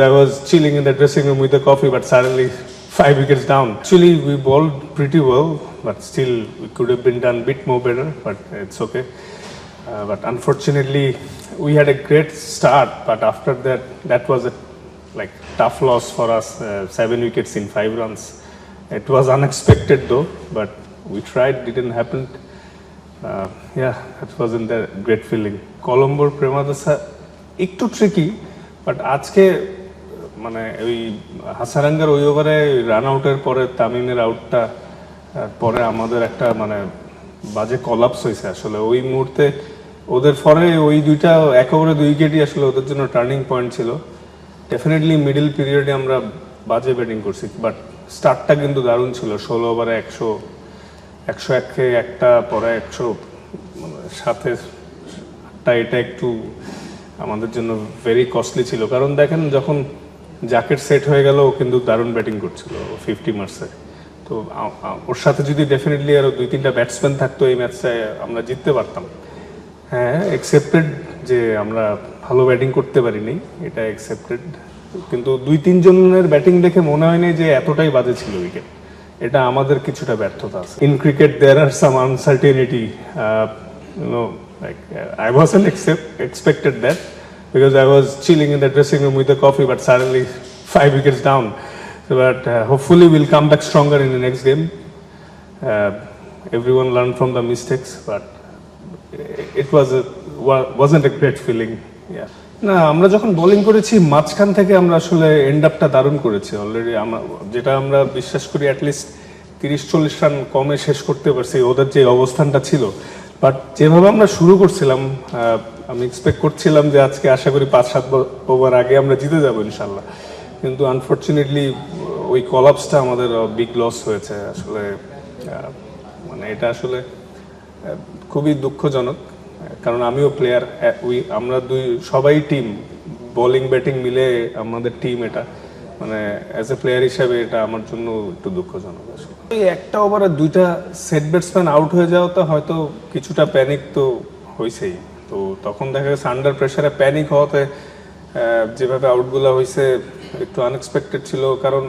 I was chilling in the dressing room with a coffee, but suddenly five wickets down. Actually, we bowled pretty well, but still we could have been done a bit more better, but it's okay. Uh, but unfortunately, we had a great start, but after that, that was a like tough loss for us. Uh, seven wickets in five runs. It was unexpected though, but we tried. Didn't happen. Uh, yeah, that wasn't a great feeling. কলম্বোর Premadasa একটু tricky but আজকে মানে ওই হাসারাঙ্গার ওই ওভারে run আউটের পরে তামিমের আউটটা পরে আমাদের একটা মানে বাজে কলাপস হয়েছে আসলে। ওই মুহূর্তে ওদের পরে ওই দুইটা, এক ওভারে দুই উইকেটই আসলে ওদের জন্য টার্নিং পয়েন্ট ছিল। ডেফিনেটলি মিডিল পিরিয়ডে আমরা বাজে ব্যাটিং করছি বাট স্টার্টটা কিন্তু দারুণ ছিল। ষোলো ওভারে একশো একশো একে একটা, পরে একশো মানে সাথে আটটা, এটা একটু আমাদের জন্য ভেরি কস্টলি ছিল। কারণ দেখেন যখন জ্যাকেট সেট হয়ে গেল, ও কিন্তু দারুণ ব্যাটিং করছিল ফিফটি মার্সে তো ওর সাথে যদি ডেফিনেটলি আরও দুই তিনটা ব্যাটসম্যান থাকতো এই ম্যাচটায় আমরা জিততে পারতাম। হ্যাঁ একসেপ্টেড যে আমরা ভালো ব্যাটিং করতে পারিনি, এটা একসেপ্টেড কিন্তু দুই তিনজনের ব্যাটিং দেখে মনে হয়নি যে এতটাই বাজে ছিল উইকেট এটা আমাদের কিছুটা ব্যর্থতা আছে। In cricket there are some uncertainty no like I wasn't expected that because I was chilling in the dressing room with a coffee, but suddenly five wickets down. So, but uh, hopefully we'll come back stronger in the next game. Uh, everyone learned from the mistakes, but it was a, wasn't a great feeling. Yeah. না আমরা যখন bowling করেছি মাঝখান থেকে আমরা আসলে and আপটা দারুণ করেছি অলরেডি আমরা যেটা আমরা বিশ্বাস করি অ্যাটলিস্ট তিরিশ চল্লিশ রান কমে শেষ করতে পারছি ওদের যে অবস্থানটা ছিল বাট যেভাবে আমরা শুরু করছিলাম আমি এক্সপেক্ট করছিলাম যে আজকে আশা করি পাঁচ, সাত ওভার আগে আমরা জিতে যাব ইনশাল্লাহ। কিন্তু আনফর্চুনেটলি ওই কলাপসটা আমাদের বিগ লস হয়েছে। আসলে মানে এটা আসলে খুবই দুঃখজনক। কারণ আমিও প্লেয়ার উই আমরা দুই, সবাই টিম বোলিং ব্যাটিং মিলে আমাদের টিম এটা। মানে অ্যাজ এ প্লেয়ার হিসাবে এটা আমার জন্য একটু দুঃখজনক আসলে। এই একটা ওভারে দুইটা সেট ব্যাটসম্যান আউট হয়ে যাওয়াতে হয়তো কিছুটা প্যানিক তো হয়েছেই তো তখন দেখা গেছে আন্ডার প্রেশারে প্যানিক হওয়াতে যেভাবে আউটগুলো হয়েছে একটু আনএক্সপেক্টেড ছিল। কারণ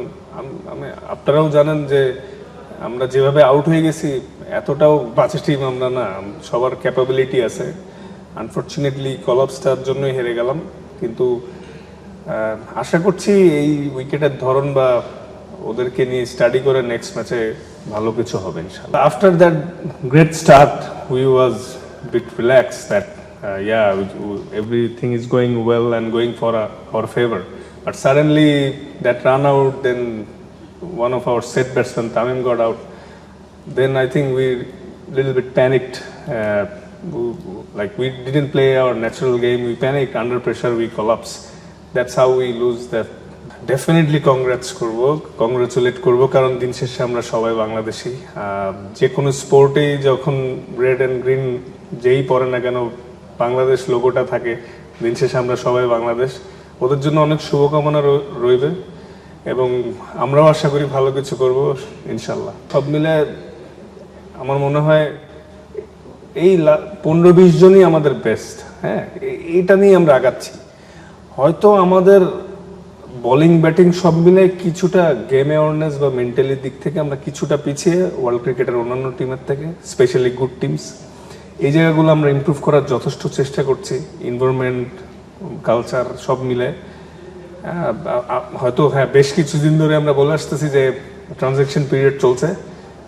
আমি আপনারাও জানেন যে আমরা যেভাবে আউট হয়ে গেছি, এতটাও বাজে টিম আমরা না। সবার ক্যাপাবিলিটি আছে। আনফর্চুনেটলি কলাপসটার জন্যই হেরে গেলাম। কিন্তু আশা করছি এই উইকেটের ধরন বা ওদেরকে নিয়ে স্টাডি করে নেক্সট ম্যাচে ভালো কিছু হবে ইনশাল্লাহ after that great start we was bit relax that everything is going well and going for uh, our favor but suddenly that run out then one of our set batsmen Tamim got out then I think we little bit panicked. Uh, like we didn't play our natural game. We panicked under pressure. We collapse. That's how we lose that definitely congrats করব congratulate করব, কারণ দিন শেষে আমরা সবাই বাংলাদেশি। যে কোনো স্পোর্টেই যখন রেড অ্যান্ড গ্রিন যেই পরে না কেন বাংলাদেশ লোগোটা থাকে, দিন শেষে আমরা সবাই বাংলাদেশ। ওদের জন্য অনেক শুভকামনা রইবে এবং আমরাও আশা করি ভালো কিছু করব, ইনশাল্লাহ। সব মিলে আমার মনে হয় এই পনেরো বিশ জনই আমাদের বেস্ট হ্যাঁ? এইটা নিয়ে আমরা আগাচ্ছি। হয়তো আমাদের বোলিং ব্যাটিং সব মিলে কিছুটা গেম অ্যাওয়ারনেস বা মেন্টালি দিক থেকে আমরা কিছুটা পিছিয়ে ওয়ার্ল্ড ক্রিকেটের অন্যান্য টিমের থেকে স্পেশালি গুড টিমস এই জায়গাগুলো আমরা ইমপ্রুভ করার যথেষ্ট চেষ্টা করছি এনভায়রনমেন্ট কালচার সব মিলে। হয়তো হ্যাঁ বেশ কিছুদিন ধরে আমরা বলে আসতেছি যে ট্রানজ্যাকশন পিরিয়ড চলছে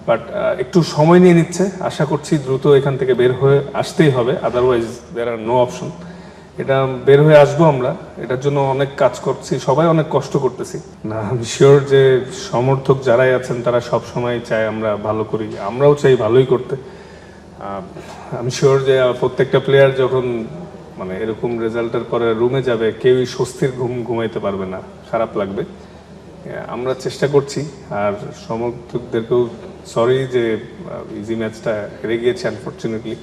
বাট একটু সময় নিয়ে নিচ্ছে। আশা করছি দ্রুত এখান থেকে বের হয়ে আসতেই হবে otherwise there are no option এটা বের হয়ে আসব আমরা। এটার জন্য অনেক কাজ করছি, সবাই অনেক কষ্ট করতেছি। না, আমি শিওর যে সমর্থক যারাই আছেন, তারা সব সময় চায় আমরা ভালো করি। আমরাও চাই ভালোই করতে। আমি শিওর যে প্রত্যেকটা প্লেয়ার যখন মানে এরকম রেজাল্টের পরে রুমে যাবে, কেউই স্বস্তির ঘুম ঘুমাইতে পারবে না। খারাপ লাগবে। আমরা চেষ্টা করছি। আর সমর্থকদেরকেও সরি যে ইজি ম্যাচটা হেরে গিয়েছে আনফর্চুনেটলি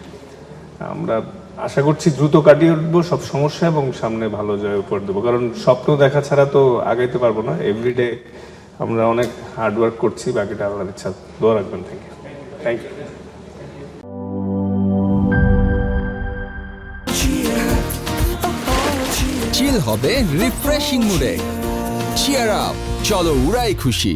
আমরা আশা করছি দ্রুত কাটিয়ে উঠবো, সব সমস্যা এবং সামনে ভালো জয় উপর দেবো। কারণ স্বপ্ন দেখা ছাড়া তো আগাইতে পারব না। এভরিডে আমরা অনেক হার্ডওয়ার্ক করছি, বাকিটা আল্লাহর ইচ্ছা। দোয়া রাখবেন thank you thank you chill হবে রিফ্রেশিং মুডে চিয়ার আপ চলো উড়াই খুশি।